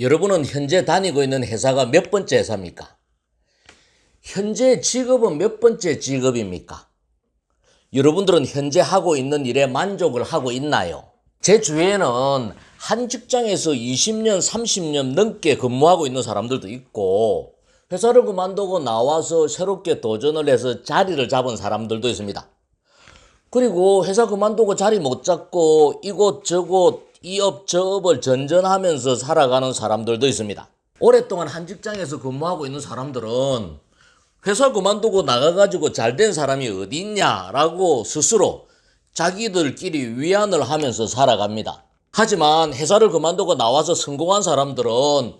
여러분은 현재 다니고 있는 회사가 몇 번째 회사입니까? 현재 직업은 몇 번째 직업입니까? 여러분들은 현재 하고 있는 일에 만족을 하고 있나요? 제 주위에는 한 직장에서 20년, 30년 넘게 근무하고 있는 사람들도 있고, 회사를 그만두고 나와서 새롭게 도전을 해서 자리를 잡은 사람들도 있습니다. 그리고 회사 그만두고 자리 못 잡고 이곳저곳 이 업 저 업을 전전하면서 살아가는 사람들도 있습니다. 오랫동안 한 직장에서 근무하고 있는 사람들은 회사 그만두고 나가가지고 잘 된 사람이 어디 있냐라고 스스로 자기들끼리 위안을 하면서 살아갑니다. 하지만 회사를 그만두고 나와서 성공한 사람들은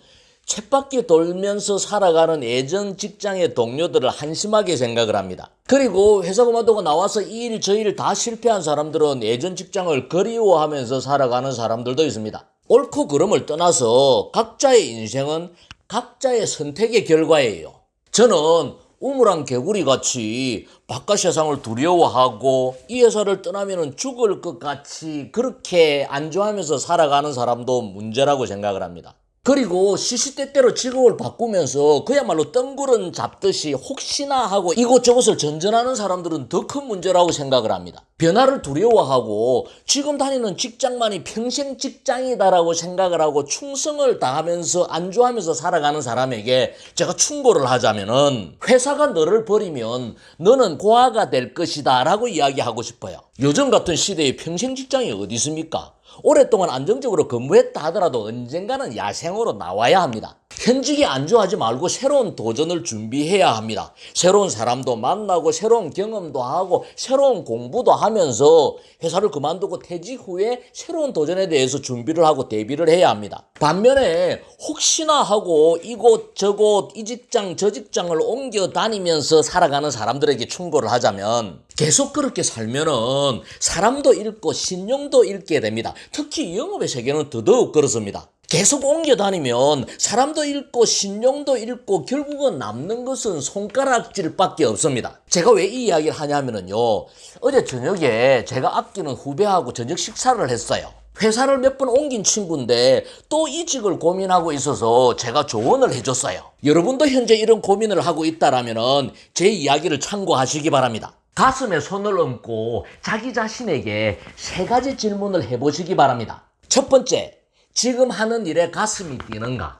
쳇바퀴 돌면서 살아가는 예전 직장의 동료들을 한심하게 생각을 합니다. 그리고 회사 그만두고 나와서 이 일 저 일 다 실패한 사람들은 예전 직장을 그리워하면서 살아가는 사람들도 있습니다. 옳고 그름을 떠나서 각자의 인생은 각자의 선택의 결과예요. 저는 우물안 개구리 같이 바깥 세상을 두려워하고 이 회사를 떠나면 죽을 것 같이 그렇게 안주하면서 살아가는 사람도 문제라고 생각을 합니다. 그리고 시시때때로 직업을 바꾸면서 그야말로 덩굴은 잡듯이 혹시나 하고 이곳저곳을 전전하는 사람들은 더 큰 문제라고 생각을 합니다. 변화를 두려워하고 지금 다니는 직장만이 평생 직장이다라고 생각을 하고 충성을 다하면서 안주하면서 살아가는 사람에게 제가 충고를 하자면은 회사가 너를 버리면 너는 고아가 될 것이다 라고 이야기하고 싶어요. 요즘 같은 시대에 평생 직장이 어디 있습니까? 오랫동안 안정적으로 근무했다 하더라도 언젠가는 야생으로 나와야 합니다. 현직에 안주하지 말고 새로운 도전을 준비해야 합니다. 새로운 사람도 만나고 새로운 경험도 하고 새로운 공부도 하면서 회사를 그만두고 퇴직 후에 새로운 도전에 대해서 준비를 하고 대비를 해야 합니다. 반면에 혹시나 하고 이곳 저곳 이 직장 저 직장을 옮겨 다니면서 살아가는 사람들에게 충고를 하자면 계속 그렇게 살면은 사람도 잃고 신용도 잃게 됩니다. 특히 영업의 세계는 더더욱 그렇습니다. 계속 옮겨 다니면 사람도 잃고 신용도 잃고 결국은 남는 것은 손가락질밖에 없습니다. 제가 왜 이 이야기를 하냐면요. 어제 저녁에 제가 아끼는 후배하고 저녁 식사를 했어요. 회사를 몇 번 옮긴 친구인데 또 이직을 고민하고 있어서 제가 조언을 해줬어요. 여러분도 현재 이런 고민을 하고 있다라면 제 이야기를 참고하시기 바랍니다. 가슴에 손을 얹고 자기 자신에게 세 가지 질문을 해보시기 바랍니다. 첫 번째, 지금 하는 일에 가슴이 뛰는가?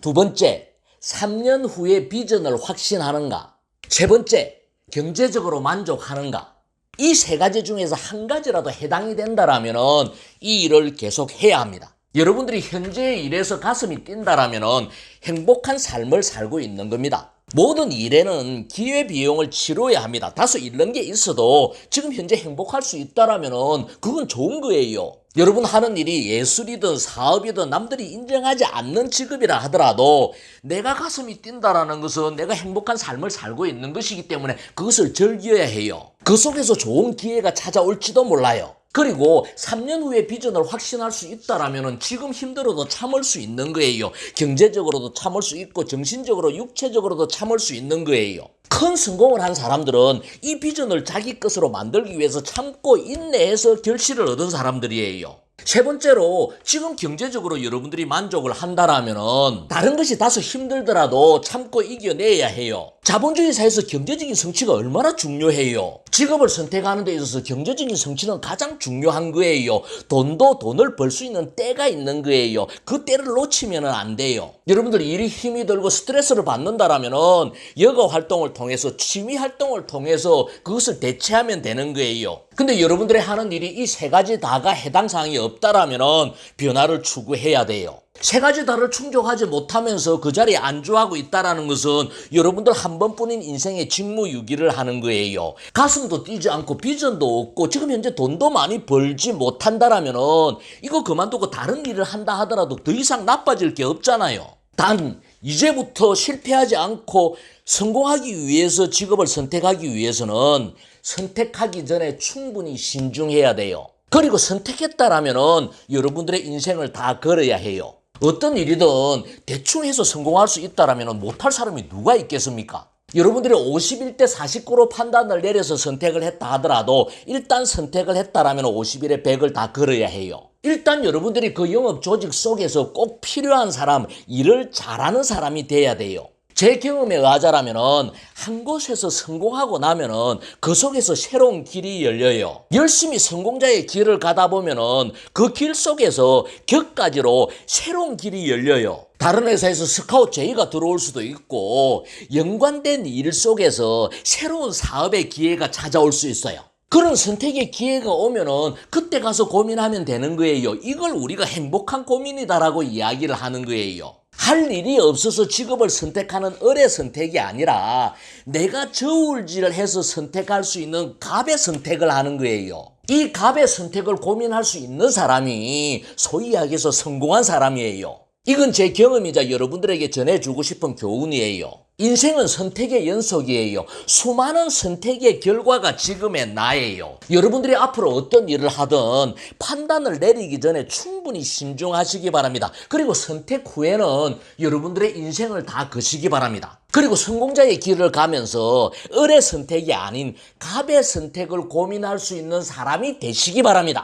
두 번째, 3년 후의 비전을 확신하는가? 세 번째, 경제적으로 만족하는가? 이 세 가지 중에서 한 가지라도 해당이 된다라면 이 일을 계속 해야 합니다. 여러분들이 현재의 일에서 가슴이 뛴다라면 행복한 삶을 살고 있는 겁니다. 모든 일에는 기회 비용을 치러야 합니다. 다소 잃는 게 있어도 지금 현재 행복할 수 있다라면 그건 좋은 거예요. 여러분 하는 일이 예술이든 사업이든 남들이 인정하지 않는 직업이라 하더라도 내가 가슴이 뛴다라는 것은 내가 행복한 삶을 살고 있는 것이기 때문에 그것을 즐겨야 해요. 그 속에서 좋은 기회가 찾아올지도 몰라요. 그리고 3년 후에 비전을 확신할 수 있다라면 지금 힘들어도 참을 수 있는 거예요. 경제적으로도 참을 수 있고 정신적으로 육체적으로도 참을 수 있는 거예요. 큰 성공을 한 사람들은 이 비전을 자기 것으로 만들기 위해서 참고 인내해서 결실을 얻은 사람들이에요. 세 번째로 지금 경제적으로 여러분들이 만족을 한다라면 다른 것이 다소 힘들더라도 참고 이겨내야 해요. 자본주의 사회에서 경제적인 성취가 얼마나 중요해요. 직업을 선택하는 데 있어서 경제적인 성취는 가장 중요한 거예요. 돈도 돈을 벌 수 있는 때가 있는 거예요. 그 때를 놓치면 안 돼요. 여러분들 일이 힘이 들고 스트레스를 받는다라면 여가 활동을 통해서 취미 활동을 통해서 그것을 대체하면 되는 거예요. 근데 여러분들이 하는 일이 이 세 가지 다가 해당 사항이 없다라면 변화를 추구해야 돼요. 세 가지 다를 충족하지 못하면서 그 자리에 안주하고 있다라는 것은 여러분들 한 번뿐인 인생의 직무유기를 하는 거예요. 가슴도 뛰지 않고 비전도 없고 지금 현재 돈도 많이 벌지 못한다라면은 이거 그만두고 다른 일을 한다 하더라도 더 이상 나빠질 게 없잖아요. 단 이제부터 실패하지 않고 성공하기 위해서 직업을 선택하기 위해서는 선택하기 전에 충분히 신중해야 돼요. 그리고 선택했다라면은 여러분들의 인생을 다 걸어야 해요. 어떤 일이든 대충 해서 성공할 수 있다라면 못할 사람이 누가 있겠습니까? 여러분들이 51대 49로 판단을 내려서 선택을 했다 하더라도 일단 선택을 했다라면 51에 100을 다 걸어야 해요. 일단 여러분들이 그 영업 조직 속에서 꼭 필요한 사람, 일을 잘하는 사람이 돼야 돼요. 제 경험에 의하자라면은 한 곳에서 성공하고 나면은 그 속에서 새로운 길이 열려요. 열심히 성공자의 길을 가다 보면은 그 길 속에서 격가지로 새로운 길이 열려요. 다른 회사에서 스카우트 제의가 들어올 수도 있고 연관된 일 속에서 새로운 사업의 기회가 찾아올 수 있어요. 그런 선택의 기회가 오면은 그때 가서 고민하면 되는 거예요. 이걸 우리가 행복한 고민이다라고 이야기를 하는 거예요. 할 일이 없어서 직업을 선택하는 을의 선택이 아니라 내가 저울질을 해서 선택할 수 있는 갑의 선택을 하는 거예요. 이 갑의 선택을 고민할 수 있는 사람이 소위 이야기해서 성공한 사람이에요. 이건 제 경험이자 여러분들에게 전해주고 싶은 교훈이에요. 인생은 선택의 연속이에요. 수많은 선택의 결과가 지금의 나예요. 여러분들이 앞으로 어떤 일을 하든 판단을 내리기 전에 충분히 신중하시기 바랍니다. 그리고 선택 후에는 여러분들의 인생을 다 거시기 바랍니다. 그리고 성공자의 길을 가면서 을의 선택이 아닌 갑의 선택을 고민할 수 있는 사람이 되시기 바랍니다.